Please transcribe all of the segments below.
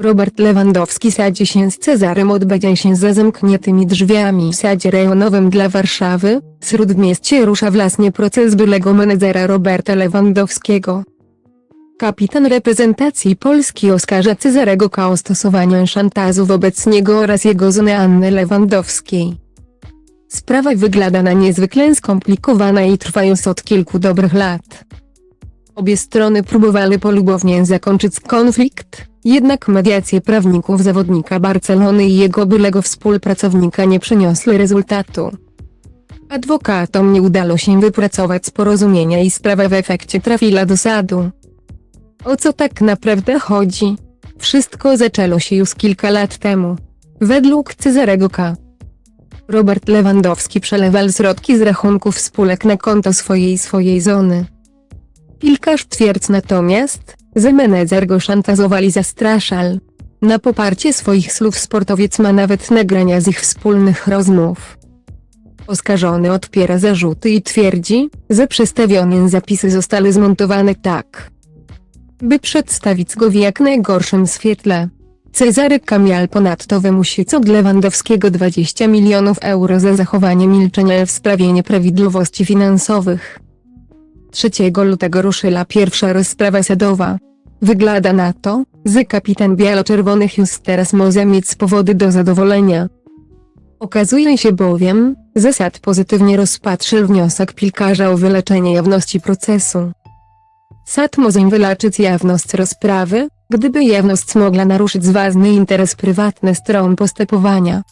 Robert Lewandowski sadzi się z Cezarem odbędzie się za zamkniętymi drzwiami w sadzie rejonowym dla Warszawy, Śródmieście rusza własnie proces byłego menedżera Roberta Lewandowskiego. Kapitan reprezentacji Polski oskarża Cezarego K. o stosowanie szantażu wobec niego oraz jego żony Anny Lewandowskiej. Sprawa wygląda na niezwykle skomplikowana i trwa już od kilku dobrych lat. Obie strony próbowały polubownie zakończyć konflikt, jednak mediacje prawników zawodnika Barcelony i jego byłego współpracownika nie przyniosły rezultatu. Adwokatom nie udało się wypracować porozumienia i sprawa w efekcie trafiła do sadu. O co tak naprawdę chodzi? Wszystko zaczęło się już kilka lat temu. Według Cezarego K. Robert Lewandowski przelewał środki z rachunków spółek na konto swojej swojej żony. Piłkarz twierdzi natomiast, że menedżer go szantażowali i zastraszał. Na poparcie swoich słów sportowiec ma nawet nagrania z ich wspólnych rozmów. Oskarżony odpiera zarzuty i twierdzi, że przedstawione zapisy zostały zmontowane tak, by przedstawić go w jak najgorszym świetle. Cezary Kamial ponadto wymusi od Lewandowskiego 20 milionów euro za zachowanie milczenia w sprawie nieprawidłowości finansowych. 3 lutego ruszyła pierwsza rozprawa sadowa. Wygląda na to, że kapitan biało-czerwonych już teraz może mieć powody do zadowolenia. Okazuje się bowiem, że sad pozytywnie rozpatrzył wniosek piłkarza o wyleczenie jawności procesu. Sad może wyleczyć jawność rozprawy, gdyby jawność mogła naruszyć ważny interes prywatny stron postępowania.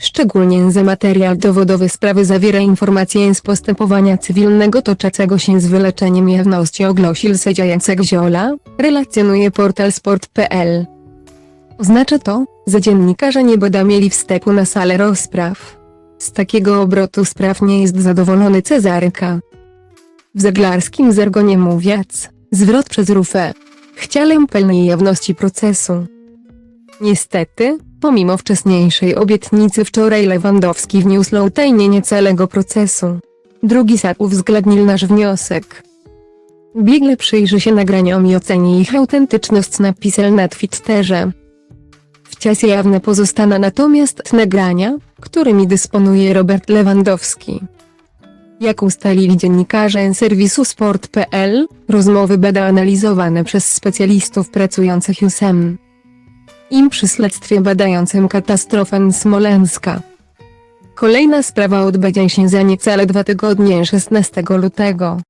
Szczególnie, że materiał dowodowy sprawy zawiera informacje z postępowania cywilnego toczącego się z wyleczeniem jawności ogłosił sędzia Jacek Ziola, relacjonuje portal sport.pl. Oznacza to, że dziennikarze nie będą mieli wstępu na salę rozpraw. Z takiego obrotu spraw nie jest zadowolony Cezaryka. W zaglarskim zargonie mówiąc, zwrot przez rufę. Chciałem pełnej jawności procesu. Niestety, pomimo wcześniejszej obietnicy wczoraj Lewandowski wniósł o utajnienie całego procesu. Drugi sad uwzględnił nasz wniosek. Biegle przyjrzy się nagraniom i oceni ich autentyczność napisał na Twitterze. W czasie jawne pozostaną natomiast nagrania, którymi dysponuje Robert Lewandowski. Jak ustalili dziennikarze serwisu sport.pl, rozmowy będą analizowane przez specjalistów pracujących USEM. Im przy śledztwie badającym katastrofę Smoleńska. Kolejna sprawa odbędzie się za niecałe dwa tygodnie 16 lutego.